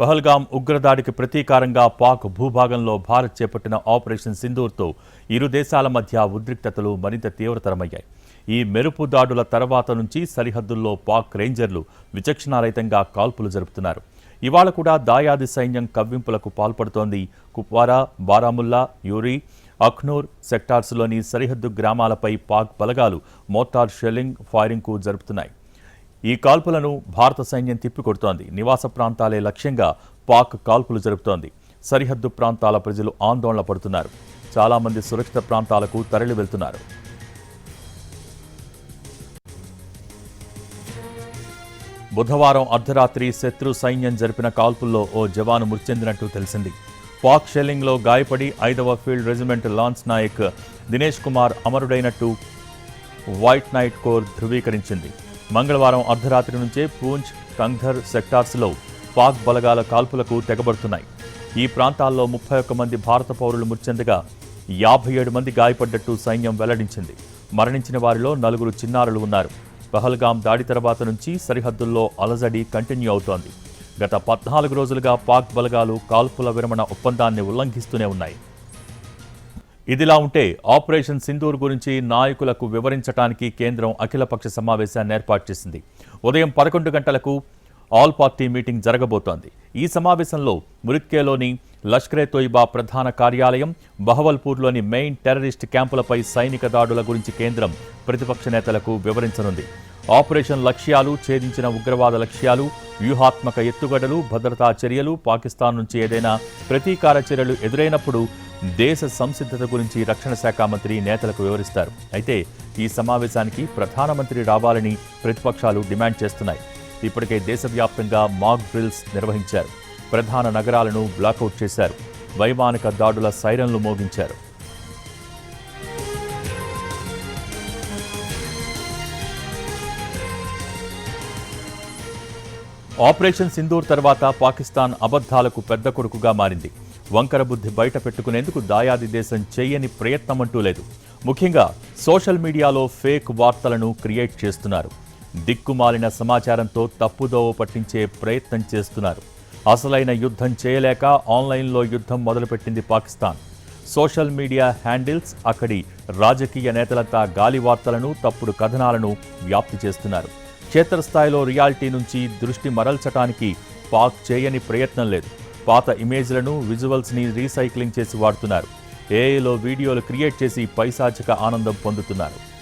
పహల్గాం ఉగ్రదాడికి ప్రతీకారంగా పాక్ భూభాగంలో భారత్ చేపట్టిన ఆపరేషన్ సింధూర్తో ఇరు దేశాల మధ్య ఉద్రిక్తతలు మరింత తీవ్రతరమయ్యాయి. ఈ మెరుపు దాడుల తర్వాత నుంచి సరిహద్దుల్లో పాక్ రేంజర్లు విచక్షణారహితంగా కాల్పులు జరుపుతున్నారు. ఇవాళ కూడా దాయాది సైన్యం కవ్వింపులకు పాల్పడుతోంది. కుప్వారా బారాముల్లా యూరి అఖ్నూర్ సెక్టార్స్లోని సరిహద్దు గ్రామాలపై పాక్ బలగాలు మోటార్ షెల్లింగ్ ఫైరింగ్కు జరుపుతున్నాయి. ఈ కాల్పులను భారత సైన్యం తిప్పికొడుతోంది. నివాస ప్రాంతాలే లక్ష్యంగా పాక్ కాల్పులు జరుపుతోంది. సరిహద్దు ప్రాంతాల ప్రజలు ఆందోళన పడుతున్నారు. చాలామంది సురక్షిత ప్రాంతాలకు తరలి వెళ్తున్నారు. బుధవారం అర్ధరాత్రి శత్రు సైన్యం జరిపిన కాల్పుల్లో ఓ జవాను మృతి చెందినట్టు తెలిసింది. పాక్ షెల్లింగ్లో గాయపడి ఐదవ field regiment lance Naik Dinesh Kumar అమరుడైనట్టు white knight corps ధృవీకరించింది. మంగళవారం అర్ధరాత్రి నుంచే పూంచ్ కంగ్ధర్ సెక్టార్స్లో పాక్ బలగాల కాల్పులకు తెగబడుతున్నాయి. ఈ ప్రాంతాల్లో ముప్పై ఒక్క మంది భారత పౌరులు మృతి యాభై ఏడు మంది గాయపడ్డట్టు సైన్యం వెల్లడించింది. మరణించిన వారిలో నలుగురు చిన్నారులు ఉన్నారు. పహల్గాం దాడి తర్వాత నుంచి సరిహద్దుల్లో అలజడి కంటిన్యూ అవుతోంది. గత పద్నాలుగు రోజులుగా పాక్ బలగాలు కాల్పుల విరమణ ఒప్పందాన్ని ఉల్లంఘిస్తూనే ఉన్నాయి. ఇదిలా ఉంటే ఆపరేషన్ సింధూర్ గురించి నాయకులకు వివరించడానికి కేంద్రం అఖిలపక్ష సమావేశాన్ని ఏర్పాటు చేసింది. ఉదయం పదకొండు గంటలకు ఆల్ పార్టీ మీటింగ్ జరగబోతోంది. ఈ సమావేశంలో మురిక్కేలోని లష్కరే తోయిబా ప్రధాన కార్యాలయం బహవల్పూర్లోని మెయిన్ టెర్రరిస్ట్ క్యాంపులపై సైనిక దాడుల గురించి కేంద్రం ప్రతిపక్ష నేతలకు వివరించనుంది. ఆపరేషన్ లక్ష్యాలు ఛేదించిన ఉగ్రవాద లక్ష్యాలు వ్యూహాత్మక ఎత్తుగడలు భద్రతా చర్యలు పాకిస్తాన్ నుంచి ఏదైనా ప్రతీకార చర్యలు ఎదురైనప్పుడు దేశ సంసిద్ధత గురించి రక్షణ శాఖ మంత్రి నేతలకు వివరిస్తారు. అయితే ఈ సమావేశానికి ప్రధానమంత్రి రావాలని ప్రతిపక్షాలు డిమాండ్ చేస్తున్నాయి. ఇప్పటికే దేశవ్యాప్తంగా మాక్ డ్రిల్స్ నిర్వహించారు. ప్రధాన నగరాలను బ్లాకౌట్ చేశారు. వైమానిక దాడుల సైరన్లు మోగించారు. ఆపరేషన్ సింధూర్ తర్వాత పాకిస్తాన్ అబద్ధాలకు పెద్ద కొడుకుగా మారింది. వంకర బుద్ధి బయట పెట్టుకునేందుకు దాయాది దేశం చేయని ప్రయత్నమంటూ లేదు. ముఖ్యంగా సోషల్ మీడియాలో ఫేక్ వార్తలను క్రియేట్ చేస్తున్నారు. దిక్కుమాలిన సమాచారంతో తప్పుదోవ పట్టించే ప్రయత్నం చేస్తున్నారు. అసలైన యుద్ధం చేయలేక ఆన్లైన్లో యుద్ధం మొదలుపెట్టింది పాకిస్తాన్. సోషల్ మీడియా హ్యాండిల్స్ అక్కడి రాజకీయ నేతలంతా గాలి వార్తలను తప్పుడు కథనాలను వ్యాప్తి చేస్తున్నారు. క్షేత్రస్థాయిలో రియాలిటీ నుంచి దృష్టి మరల్చటానికి పాక్ చేయని ప్రయత్నం లేదు. పాత ఇమేజ్లను విజువల్స్ని రీసైక్లింగ్ చేసి వాడుతున్నారు. ఏఐలో వీడియోలు క్రియేట్ చేసి పైశాచిక ఆనందం పొందుతున్నారు.